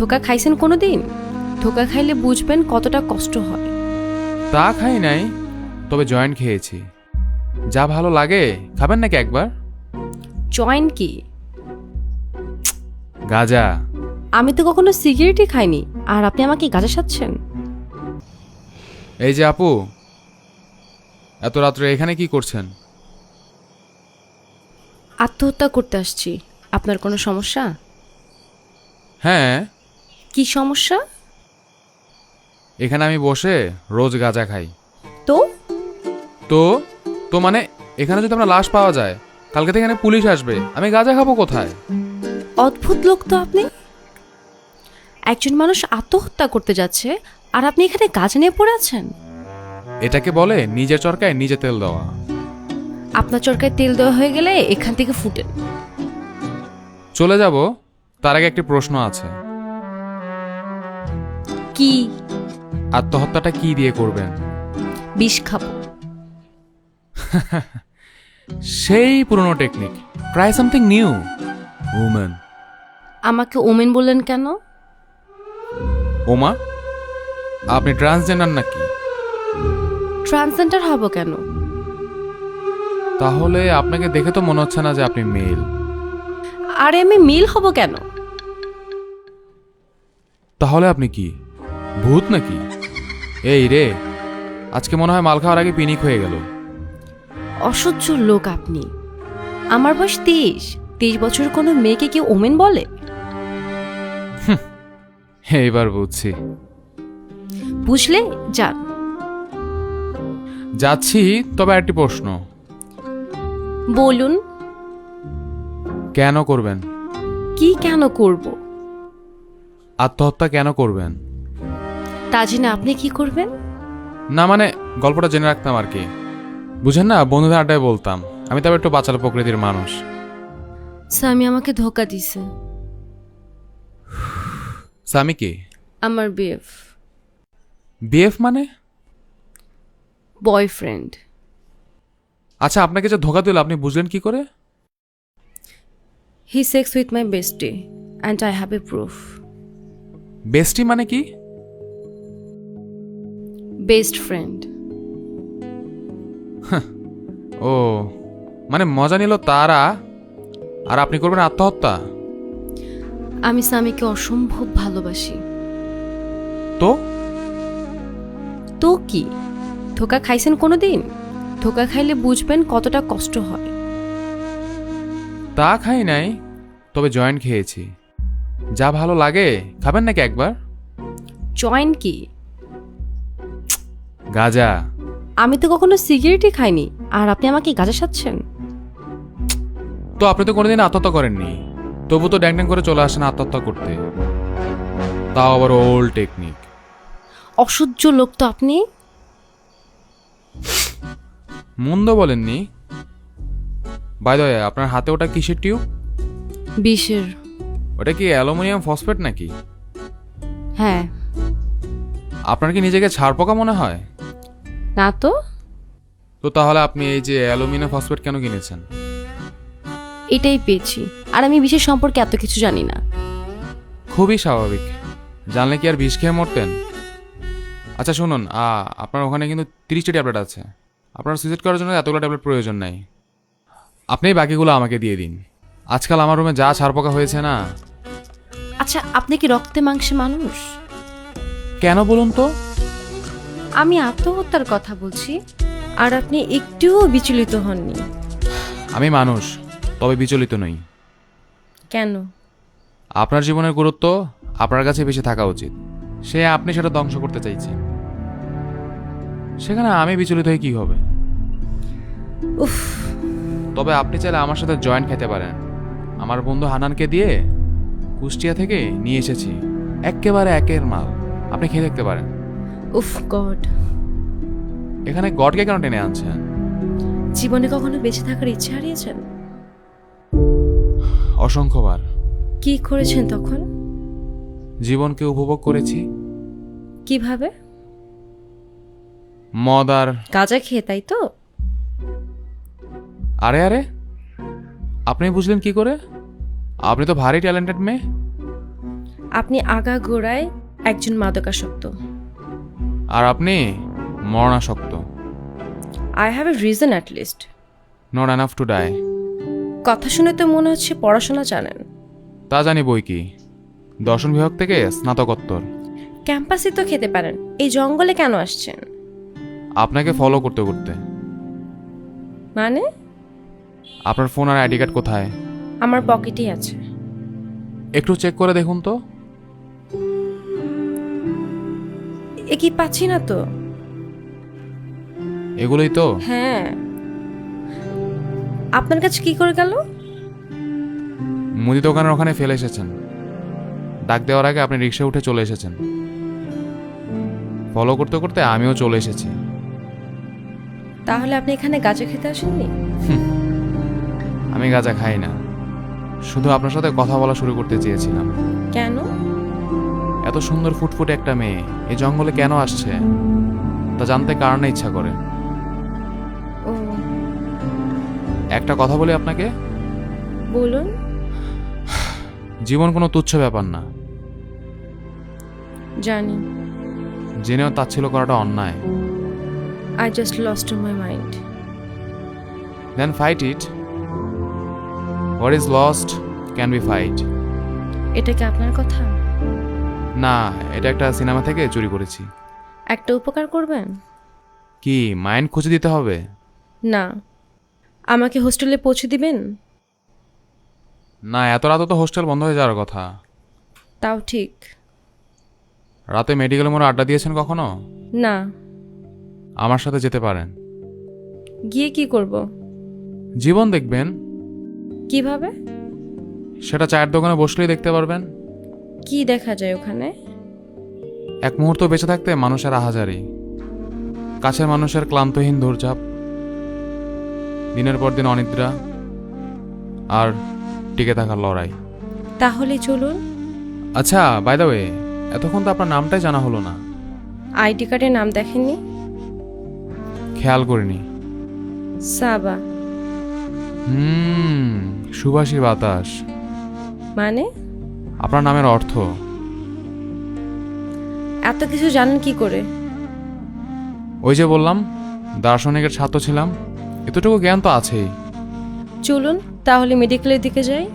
ধোকা খাইছেন কোনো দিন ধোকা খাইলে বুঝবেন কতটা কষ্ট হয়। তা খাই নাই তবে জয়েন্ট খেয়েছি। যা ভালো লাগে খাবেন নাকি একবার? জয়েন্ট কি? গাজা। আমি তো কখনো সিগারেটই খাইনি আর আপনি আমাকে গাজা সাচ্ছেন এই যে আপু এত রাত্রে এখানে কি করছেন? আত্মহত্যা করতে আসছি। আপনার কোনো সমস্যা? হ্যাঁ কি সমস্যা? এখানে আমি বসে রোজ গাঁজা খাই। তো? তো? তো মানে এখানে যদি আমরা লাশ পাওয়া যায় কালকে থেকে এখানে পুলিশ আসবে আমি গাঁজা খাব কোথায়? অদ্ভুত লোক তো আপনি। একজন মানুষ আত্মহত্যা করতে যাচ্ছে আর আপনি এখানে গাছ নিয়ে পড়ে আছেন? এটাকে বলে নিজের চরকায় নিজে তেল দেওয়া। আপনার চরকায় তেল দেওয়া হয়ে গেলে এখান থেকে ফুটেন। চলে যাব তার আগে একটি প্রশ্ন আছে। কি? আত্মহত্যাটা কি দিয়ে করবেন? বিষ খাব। সেই পুরনো technique try something new women আমাকে ওমেন বললেন কেন? ওমা আপনি ট্রান্সজেন্ডার নাকি? ট্রান্সজেন্ডার হব কেন? তাহলে আপনাকে দেখে তো মনে হচ্ছে না যে আপনি মেল আরে আমি মিল হব কেন? তাহলে আপনি কি? ভূত নাকি? এই রে আজকে মনে হয় মাল খাওয়ার আগে পিনিক হয়ে গেল। অসহ্য লোক আপনি। আমার বয়স তেইশ তেইশ বছর কোনো মেয়েকে কি ওমেন বলে? এইবার বুঝছি। বুঝলে? যান। যাচ্ছি তবে একটি প্রশ্ন। বলুন। কেন করবেন? কি কেন করব? আত্মহত্যা কেন করবেন? তা জেনে আপনি কি করবেন? না মানে গল্পটা জেনে রাখতাম আর কি। বুঝেন না বন্ধুদের আড্ডায় বলতাম। আমি তবে একটু বাঁচালো প্রকৃতির মানুষ। স্বামী আমাকে ধোকা দিছে। স্বামী কি? আমার বিএফ। বিএফ মানে? বয়ফ্রেন্ড। আচ্ছা আপনাকে যে ধোকা দিল আপনি বুঝলেন কি করে? He sex with my bestie and I have a proof bestie মানে কি? বেস্ট ফ্রেন্ড ও মানে মজা নিল তারা আর আপনি করবেন আত্মহত্যা? আমি স্বামীকে অসম্ভব ভালোবাসি। তো? তো কি? ধোকা খাইছেন কোনো দিন ধোকা খাইলে বুঝবেন কতটা কষ্ট হয়। তা খাই নাই তবে জয়েন্ট খেয়েছি। যা ভালো লাগে খাবেন নাকি একবার? জয়েন্ট কি? গাজা। আমি তো কখনো সিগারেটই খাইনি। আর আপনি আমাকে গাজা সাচ্ছেন তো আপনি তো কোনোদিন আত্মহত্যা করেননি। তবু তো ড্যাং ড্যাং করে চলে আসেন আত্মহত্যা করতে। তাও আবার ওল্ড টেকনিক অসহ্য লোক তো আপনি। মন্দ বলেননি। বাই দ্য আপনার হাতে ওটা কিসের টিউব? বিষের। ওটা কি অ্যালুমিনিয়াম ফসফেট নাকি? হ্যাঁ। আপনার কি নিজেকে ছাড় পোকা মনে হয়? না তো? তো তাহলে আপনি এই যে অ্যালুমিনিয়াম ফসফেট কেন কিনেছেন? এটাই পেয়েছি। আর আমি বিশেষ সম্পর্কে এত কিছু জানি না। খুবই স্বাভাবিক। জানলে কি আর বিষ খেয়ে মরতেন? আচ্ছা শুনুন আ, আপনার ওখানে কিন্তু তিরিশটা ট্যাবলেট আছে। আপনার সুইসাইড করার জন্য এতগুলো ট্যাবলেট প্রয়োজন নাই। আপনি বাকিগুলো আমাকে দিয়ে দিন। আজকাল আমার রুমে যা ছাড়পোকা হয়েছে না। আচ্ছা আপনি কি রক্তে মাংসে মানুষ? কেন বলুন তো? আমি আত্মহত্যার কথা বলছি আর আপনি একটুও বিচলিত হননি। আমি মানুষ তবে বিচলিত নই। কেন? আপনার জীবনের গুরুত্ব আপনার কাছে বেশি থাকা উচিত। সে আপনি সেটা ধ্বংস করতে চাইছেন। সেখানে আমি বিচলিত হয়ে কি হবে? উফ। তবে আপনি চাইলে আমার সাথে জয়েন্ট খেতে পারেন। আমার বন্ধু হানানকে দিয়ে কুষ্টিয়া থেকে নিয়ে এসেছি। একেবারে একের মাল। আপনি খেয়ে দেখতে পারেন। উফ গড। এখানে গডকে কেন টেনে আনছেন জীবনে কখনো বেঁচে থাকার ইচ্ছে হারিয়েছেন? অসংখ্যবার। কি করেছেন তখন? জীবনকে উপভোগ করেছি। কীভাবে? মদ আর গাঁজা খেয়ে তাই তো? আরে আরে আপনি বুঝলেন কি করে? আপনি তো ভারী ট্যালেন্টেড মেয়ে। আপনি আগা গোড়ায় একজন মাদকাসক্ত। আর আপনি মরণাসক্ত। I have a reason at least not enough to die কথা শুনে তো মনে হচ্ছে পড়াশোনা জানেন। তা জানি বই কি। দর্শন বিভাগ থেকে স্নাতকোত্তর। ক্যাম্পাসে তো খেতে পারেন। এই জঙ্গলে কেন আসছেন? আপনাকে ফলো করতে করতে। মানে? আপনার ফোন আর আইডি কার্ড কোথায়? আমার পকেটেই আছে। একটু চেক করে দেখুন তো। এ কি পাচ্ছি না তো? এগুলোই তো। হ্যাঁ। আপনার কাছে কি করে গেল? মুদি দোকানের ওখানে ফেলে এসেছেন। ডাক দেওয়ার আগে আপনি রিক্সা উঠে চলে এসেছেন। ফলো করতে করতে আমিও চলে এসেছি। তাহলে আপনি এখানে গাঁজা খেতে আসেননি? আমি গাজা খাই না। শুধু আপনার সাথে কথা বলা শুরু করতে চেয়েছিলাম। কেন? এত সুন্দর ফুটফুটে একটা মেয়ে এই জঙ্গলে কেন আসছে? তা জানতে কারণে ইচ্ছা করে। ও। একটা কথা বলি আপনাকে? বলুন। জীবন কোনো তুচ্ছ ব্যাপার না। জানি। জেনেও তাচ্ছিল করাটা অন্যায়। I just lost my mind then fight it what is lost can be fight এটা কি আপনার কথা? না এটা একটা সিনেমা থেকে চুরি করেছি। একটা উপকার করবেন? কি মাইন্ড খুঁজে দিতে হবে? না। আমাকে হোস্টেলে পৌঁছে দিবেন? না এত রাতে তো হোস্টেল বন্ধ হয়ে যাওয়ার কথা। তাও ঠিক। রাতে মেডিকেল মোড়ে আড্ডা দিয়েছেন কখনো? না। আমার সাথে যেতে পারেন। গিয়ে কি করব? জীবন দেখবেন। কীভাবে? সেটা চায়ের দোকানে বসলেই দেখতে পারবেন। কি দেখা যায় ওখানে? এক মুহূর্ত বেঁচে থাকতে মানুষের আহাজারি। কাছের মানুষের ক্লান্তহীন দৌড়ঝাঁপ দিনের পর দিন অনিদ্রা আর টিকে থাকার লড়াই। তাহলে চলুন। আচ্ছা বাই দ্য ওয়ে এতক্ষণ তো আপনার নামটাই জানা হলো না। আইডি কার্ডের নাম দেখেননি? খেয়াল করিনি। সাবা। হুম সুবাসী বাতাস। মানে? আপনার নামের অর্থ? এত কিছু জানেন কি করে? ওই যে বললাম দার্শনিকের ছাত্র ছিলাম। এতটুকু জ্ঞান তো আছেই। চলুন তাহলে মেডিকেলের দিকে যাই।